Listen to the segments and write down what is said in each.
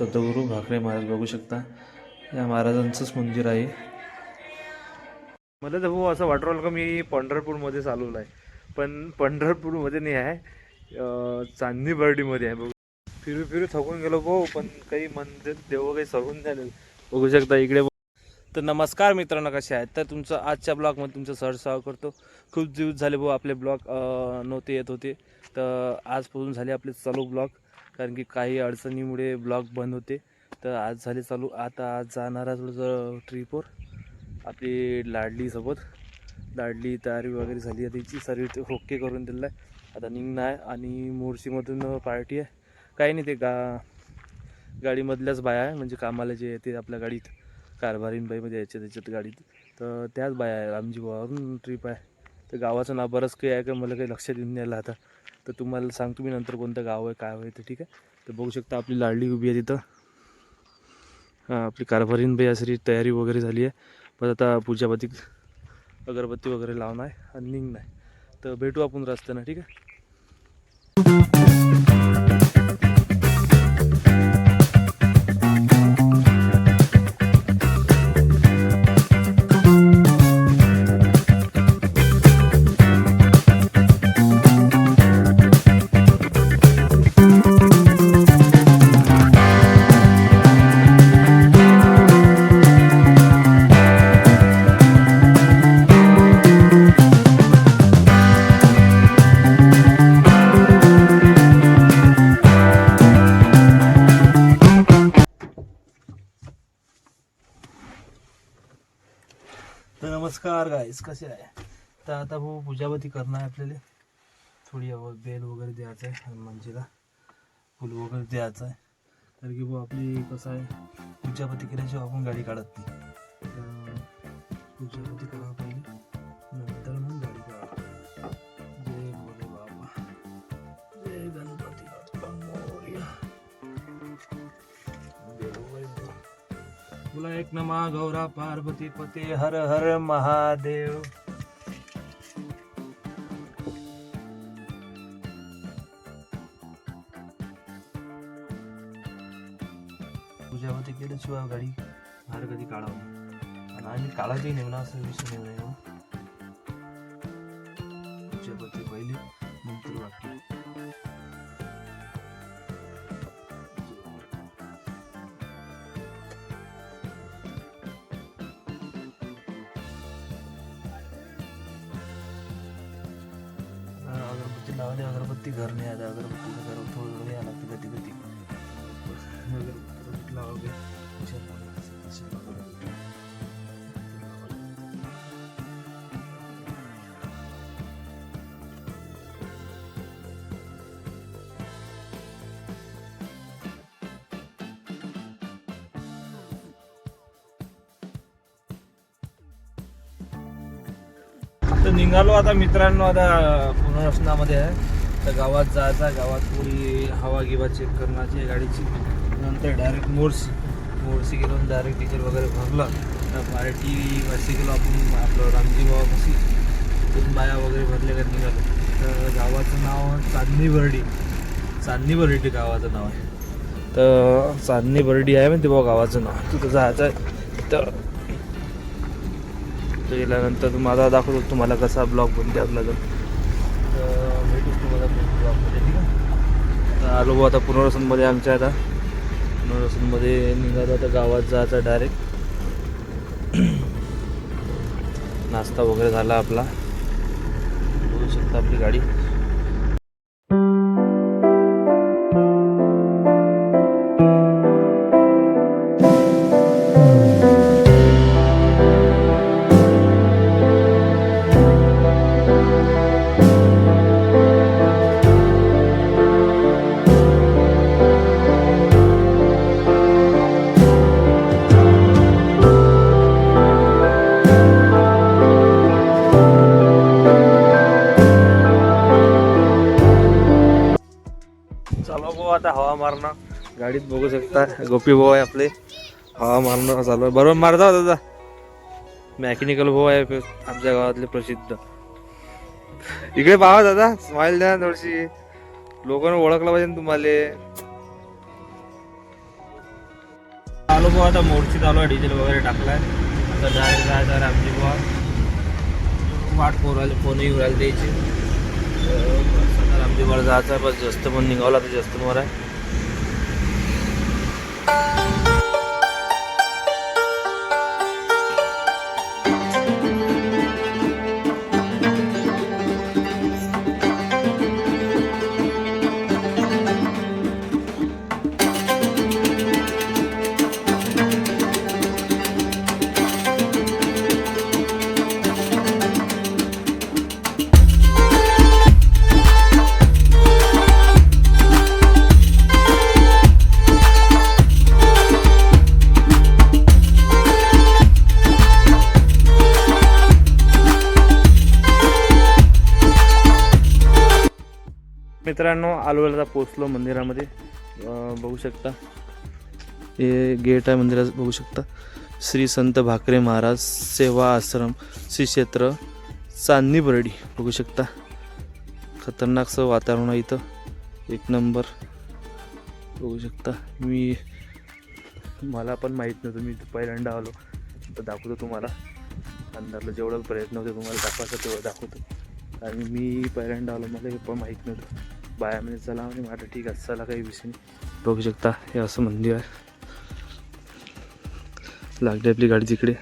सद्गुरू भाकरे महाराज बघू शकता. या महाराजांचंच मंदिर आहे. मला तर भाऊ असं वाटलं का मी पंढरपूरमध्ये चालवलं आहे. पण पंढरपूरमध्ये नाही आहे चांदणी बर्डीमध्ये आहे. बघू. फिरू फिरू थकून गेलो भाऊ पण काही मंदिर देव काही सगून झाले बघू शकता इकडे. तर नमस्कार मित्रांनो कसे आहेत? तर तुमचं आजच्या ब्लॉगमध्ये तुमचं सहज स्वागत करतो. खूप दिवस झाले भाऊ आपले ब्लॉग नव्हते येत होते. तर आजपासून झाले आपले चालू ब्लॉग. कारण की काही अडचणीमुळे ब्लॉग बंद होते. तर आज झाले चालू. आता आज जाणार आहे थोडंसं ट्रिपवर आपली लाडलीसोबत लाडली तयारी वगैरे झाली आहे. त्याची सर्व ओके करून दिलं आहे. आता निघणं आहे आणि मोर्शीमधून पार्टी आहे. काही नाही ते गा गाडीमधल्याच बाया आहे. म्हणजे कामाला जे येते आपल्या गाडीत. कारभारीन बाईमध्ये त्याच्यात गाडीत. तर त्याच बाया आहे रामजी भावावरून ट्रीप आहे. तर गावाचं नाव बरंच काही आहे का? मला काही लक्षात येऊन नाही आता. तर तुम्हाला सांगतो मी नंतर कोणतं गाव आहे काय आहे ते ठीक आहे? तर बघू शकता आपली लाडली उभी आहे तिथं. हां आपली कारभारीन बाई अशी तयारी वगैरे झाली आहे. पण आता पूजापती अगरबत्ती वगैरे लावणार आहे आणि निघणं आहे. तर भेटू आपण रस्त्यानं ठीक आहे? नमस्कार गाईस कसे आहे? तर आता भाऊ पूजावती करणं आहे आपल्याला. थोडी बेल वगैरे द्यायचं आहे हनुमानजीला. फुल वगैरे द्यायचं आहे. तर की भाऊ आपली कसं आहे? पूजापती केल्याशिवाय आपण गाडी काढत नाही. पूजापती करा तुला एक नमा गौरा पार्वती पते हर हर महादेव. पूजावती केल्याशिवाय गाडी? बाहेर कधी काढावं? आणि आम्ही काढायचंही नाही असं विषय नाही हो. नाही पूजावती पहिली. लावली अगरबत्ती घर नाही आता अगरबत्तीचं घर थोडं थोडं यायला लागतं कधी कधी अगरबत्ती लावली तर निघालो आता मित्रांनो आता पुनर्वसनामध्ये आहे. तर गावात जायचा गावात थोडी हवा गिवा चेक करण्याची गाडीची. नंतर डायरेक्ट मोर्सी मोर्सी गेलो डायरेक्ट डिझेल वगैरे भरलं. तर मराठी वाशी गेलो आपण आपलं रामजी बाबा कशी दोन बाया वगैरे भरले का निघालो तर गावाचं नाव चांदणी बर्डी. चांदणी बर्डी गावाचं नाव आहे. तर चांदणी बर्डी आहे म्हणते बाबा गावाचं नाव. तिथं जायचं आहे. तर तो गेल्यानंतर माझा दाखवतो तुम्हाला कसा ब्लॉग बनते आपला तर. तर भेटूच तुम्हाला ब्लॉगमध्ये ठीक आहे तर आलो भाऊ आता पुनर्वसनमध्ये आमच्या आता. पुनर्वसनमध्ये निघालो आता गावात जायचं डायरेक्ट नाश्ता वगैरे झाला आपला. बघू शकता आपली गाडी. आता. गोपी भाऊ आहे आपले. हवा मारणं चालू आहे बरोबर मारता दादा मॅकॅनिकल भाऊ आहे आमच्या गावातले प्रसिद्ध. इकडे पाहा दादा. स्माइल द्या थोडीशी. लोकांना ओळखलं पाहिजे ना तुम्हाला. भाऊ आता मोर्ची चालू आहे. डिझेल वगैरे टाकलाय. आता डायरेक्ट जायचं आहे रामजी बुवा वाट फोन फोनही उरायला राहिले द्यायचे रामजी जायचं बस जास्त पण निघावला तर जास्त मोर आहे. Thank you. मित्रांनो पोचलो मंदिरामध्ये. बघू शकता. हे गेट आहे मंदिराचं बघू शकता. श्री संत भाकरे महाराज सेवा आश्रम श्री क्षेत्र चांदणी बर्डी बघू शकता. खतरनाकसं वातावरण आहे इथं. एक नंबर. बघू शकता. मी मला पण माहीत नव्हतं. मी पहिल्यांदा आलो. तर दाखवतो तुम्हाला. अंधारला जेवढं प्रयत्न होते तुम्हाला दाखवायचा तेवढं दाखवतो. आणि मी पहिल्यांदा आलो मला हे पण माहीत नव्हतं. बाया म्हणजे चला म्हणजे माझं ठीक आहे चला काही विषय नाही. बघू शकता हे असं मंदिर आहे. लागली आपली गाडी तिकडे.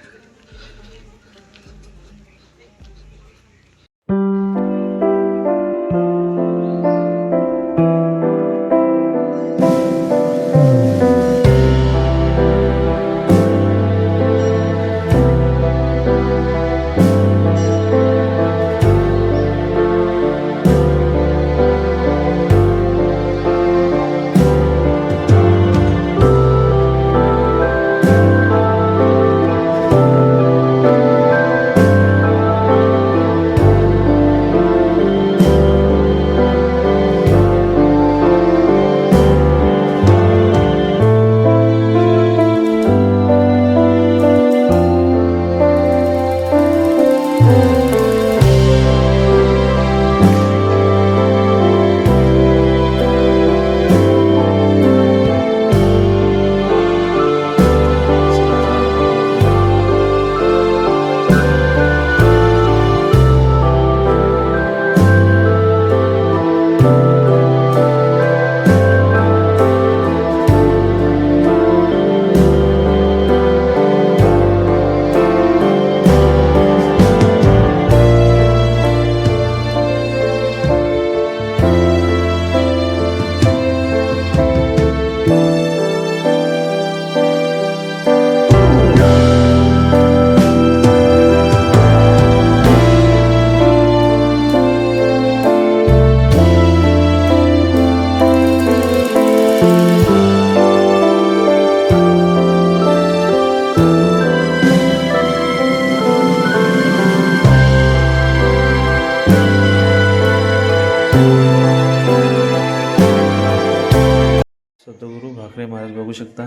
ठाकरे महाराज बघू शकता.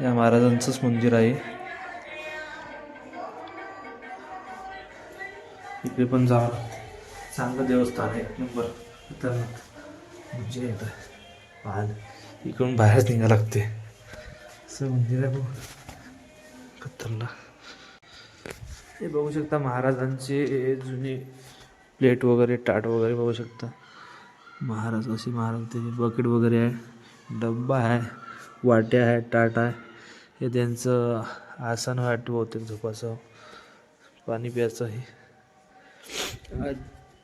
या महाराजांचंच मंदिर आहे. इकडे पण जा. चांगलं देवस्थान आहे. एक नंबर. खतरनाक. म्हणजे पाहाल. इकडून बाहेरच निघा लागते. असं मंदिर आहे बघ. खतरनाक. हे बघू शकता महाराजांचे जुने प्लेट वगैरे टाट वगैरे बघू शकता. महाराज असे महाराज त्याचे बकेट वगैरे आहे. डब्बा आहे. वाट्या आहे टाटा आहे. हे त्यांचं आसन वाट बहुतेक झोपाचं पाणी प्यायचं हे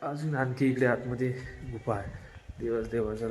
अजून आणखी इकडे आतमध्ये गुफा आहे. दिवस देवाचा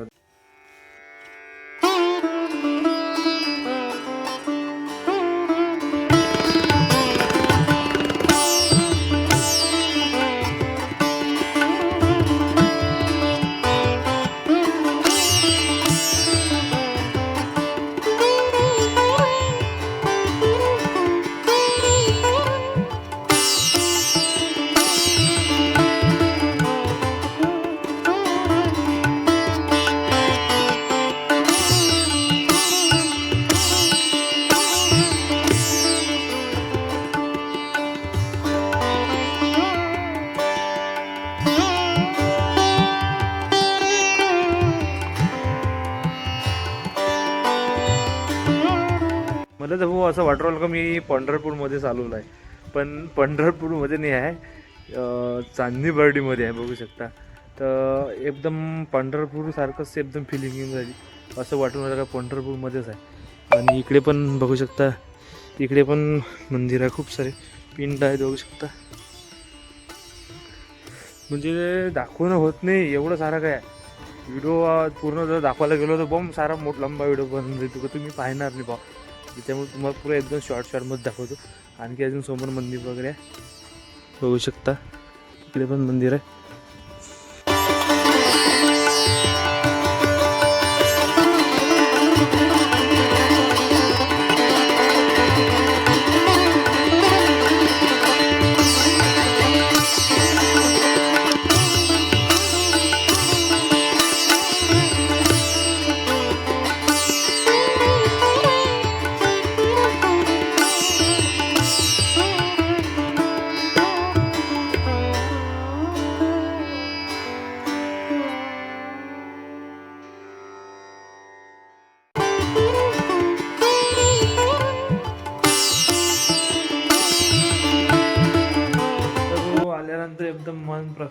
पंढरपूरमध्ये चालवलं आहे पण पंढरपूरमध्ये नाही आहे चांदनी चांदणी बर्डीमध्ये आहे बघू शकता. तर एकदम पंढरपूरसारखंच एकदम फिलिंग येऊन असं वाटून राहिलं का पंढरपूरमध्येच आहे. आणि इकडे पण बघू शकता इकडे पण मंदिर आहे खूप सारे पिंड आहेत बघू शकता. म्हणजे दाखवणं होत नाही एवढं सारं काय आहे. व्हिडिओ पूर्ण जर दाखवायला गेलो तर बॉम्ब सारा मोठ लंबा व्हिडिओ बनून देतो का तुम्ही पाहणार नाही बा त्याच्यामुळे तुम्हाला पुरा एकदम शॉर्ट शॉर्टमध्ये दाखवतो. आणखी अजून समोर मंदिर वगैरे बघू शकता. इकडे पण मंदिर आहे.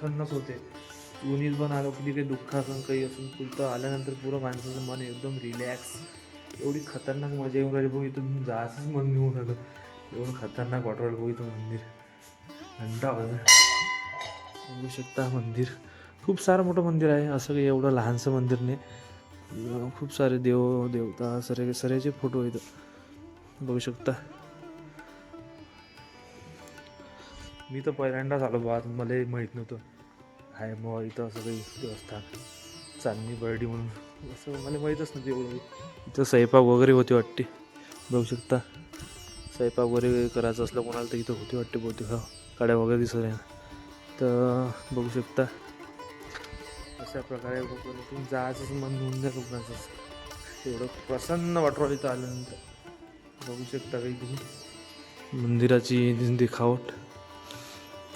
प्रसन्नच होते उन्हीच पण आलो कधी काही दुःख असून काही असून पुढचं आल्यानंतर पुरं माणसाचं मन एकदम रिलॅक्स एवढी खतरनाक मजा येऊन राहिली बघ इथून जायचंच मन घेऊन आलं एवढं खतरनाक वाटू भाऊ बघ इथं मंदिर. घंटा बघू शकता मंदिर. खूप सारं मोठं मंदिर आहे असं काही एवढं लहानसं मंदिर नाही. खूप सारे देव देवता सरे सरेचे फोटो इथं बघू शकता. मी तर पहिल्यांदाच आलो बा मला माहीत नव्हतं. आहे मग इथं असं काही देवस्थान चांदणी बर्डी म्हणून असं मला माहीतच नव्हतं एवढं इथं स्वयंपाक वगैरे होते वाटते बघू शकता. स्वयंपाक वगैरे करायचं असलं कोणाला तर इथं होती वाटते बहुतेक हा. काड्या वगैरे दिसत आहे तर बघू शकता. अशा प्रकारे कोकणातून जायचंच मन होऊन जातं कोणाचं एवढं प्रसन्न वाटू इथं आल्यानंतर. बघू शकता काही तुम्ही. मंदिराची देखावट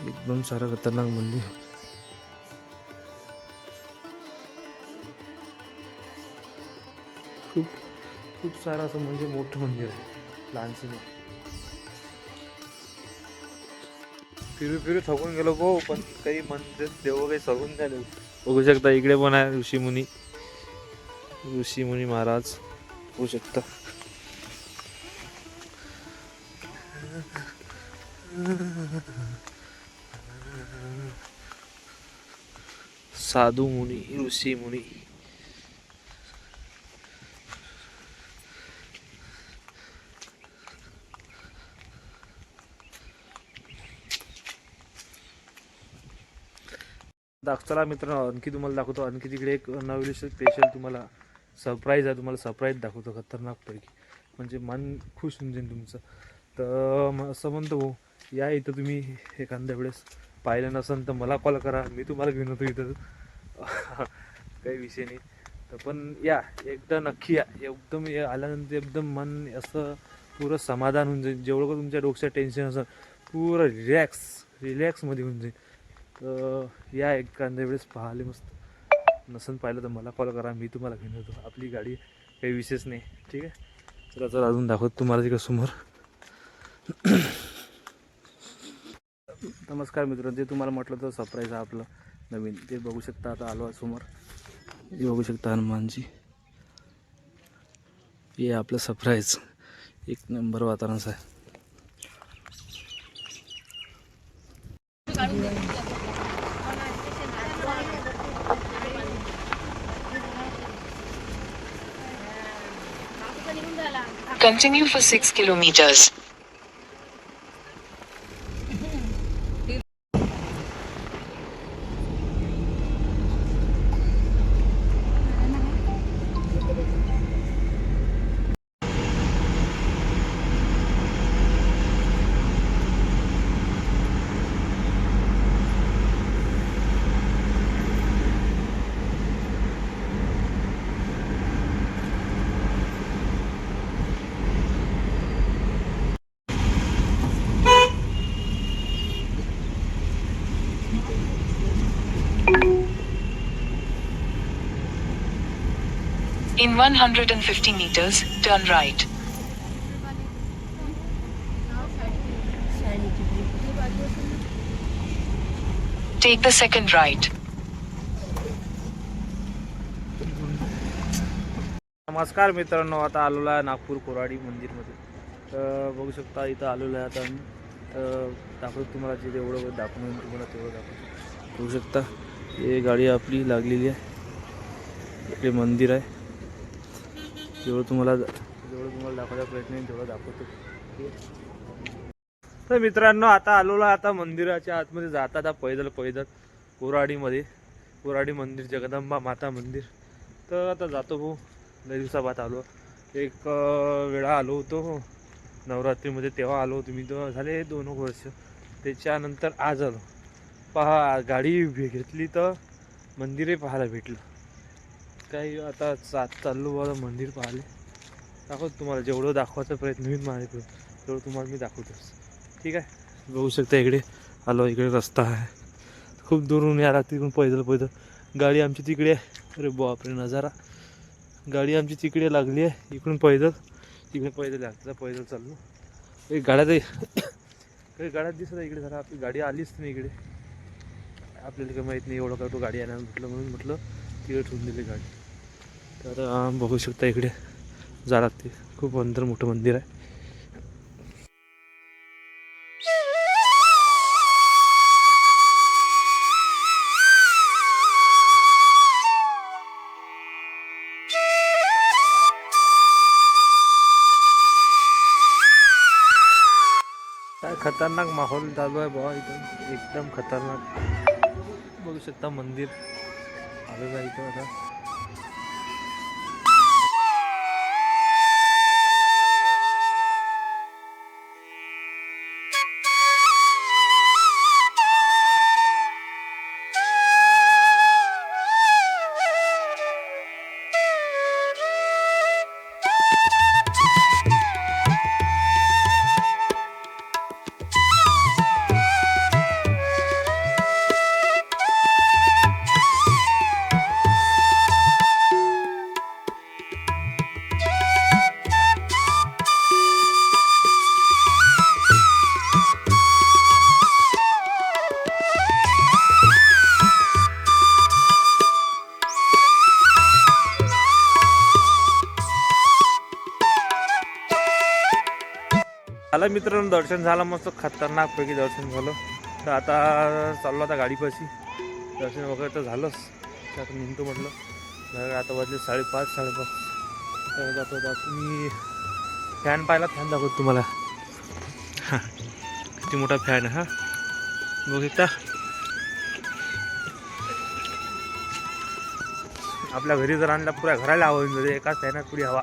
एकदम सारं खतरनाक मंदिर. खूप सारं असं म्हणजे मोठं मंदिर आहे लहानसं नाही फिरू फिरू थकून गेलो भाऊ पण काही मंदिर देव काही सगून झाले बघू शकता इकडे पण आहे ऋषीमुनी ऋषीमुनी महाराज. बघू शकता. साधू मुनी ऋषी मुनी. दाख चला मित्रांनो आणखी तुम्हाला दाखवतो. आणखी तिकडे एक नवीन स्पेशल तुम्हाला सरप्राईज आहे. तुम्हाला सरप्राईज दाखवतो खतरनाक पैकी. म्हणजे मन खुश होऊन जाईल तुमचं. तर मग असं म्हणतो भाऊ या इथं तुम्ही एखाद्या वेळेस पाहिलं नसेल तर मला कॉल करा. मी तुम्हाला घेऊन येतो इथं. काही विषय नाही. तर पण या एकदा नक्की या. एकदम आल्यानंतर एकदम मन असं पुरं समाधान होऊन जाईल. जेवढं का तुमच्या डोक्यात टेन्शन असेल पुरं रिलॅक्स रिलॅक्समध्ये होऊन जाईल. तर या एखाद्या वेळेस पाहिले मस्त. नसन पाहिलं तर मला कॉल करा मी तुम्हाला घेऊन येतो. आपली गाडी काही विशेष नाही. ठीक आहे? चला चला अजून दाखवतो तुम्हाला तिकडे समोर. नमस्कार मित्र जे तुम्हाला म्हटलं तर सरप्राईज आहे आपलं नवीन. ते बघू शकता आता आलो समोर. हे बघू शकता हनुमानजी. हे आपलं सरप्राईज एक नंबर वातावरण आहे Continue for 6 kilometers. In 150 meters, turn right. Take the second right. नमस्कार मित्रांनो आता आलेलो आहे नागपूर कोराडी मंदिरमध्ये. तर बघू शकता इथं आलेलो आहे आता आम्ही. तर तुम्हाला जे जेवढं दाखवून तुम्हाला तेवढं दाखवू बघू शकता हे गाडी आपली लागलेली आहे. इकडे मंदिर आहे. जेवढं तुम्हाला जेवढं तुम्हाला दाखवायचा प्रयत्न येईल तेवढं दाखवतो? तर मित्रांनो आता आलेलो आता मंदिराच्या आतमध्ये. जाता आता पैदल पैदल. कोराडीमध्ये. कोराडी मंदिर जगदंबा माता मंदिर. तर आता जातो भाऊ. लय दिवसाबाद आलो. एक वेळा आलो होतो. नवरात्रीमध्ये तेव्हा आलो होतो मी. तर झाले दोन वर्ष. त्याच्यानंतर आज आलो. पहा गाडी घेतली तर मंदिरही पाहायला भेटलं. काही आता जात चाललो बाबा मंदिर पाहिले. दाखवतो तुम्हाला जेवढं दाखवायचा प्रयत्न होईल माझ्याकडून तेवढं तुम्हाला मी दाखवतोच ठीक आहे? बघू शकता इकडे आलो इकडे रस्ता आहे. खूप दुरून या तिकडून पैदल पैदल. गाडी आमची तिकडे आहे. अरे बापरे नजारा. गाडी आमची तिकडे लागली आहे इकडून पैदल. तिकडे पैदल लागतं पैदल चाललो. एक गाड्यात काही गाड्यात दिसत आहे इकडे जरा. आपली गाडी आलीच नाही इकडे. आपल्याला काही माहीत नाही एवढं काय तो गाडी आणायला म्हटलं म्हणून म्हटलं तिकडे ठेवून दिली गाडी. तर बघू शकता इकडे जा लागते. खूप अंतर मोठं मंदिर आहे. काय खतरनाक माहोल चालू आहे बाबा इथं. एकदम खतरनाक. बघू शकता मंदिर. आलेलं आहे इथं आता. झालं मित्रांनो दर्शन झालं मस्त खतरनाकपैकी दर्शन झालं. तर आता चाललो आता गाडीपाशी. दर्शन वगैरे तर झालंच. तर आता निघतो म्हटलं. आता वाजले साडेपाच साडेपाच. तर जातो आता फॅन पाहिला फॅन दाखवतो तुम्हाला. हां किती मोठा फॅन आहे हा. बघू आपल्या घरी जर आणला पुऱ्या घराला हवा येऊन एकाच फॅनात पुढे हवा.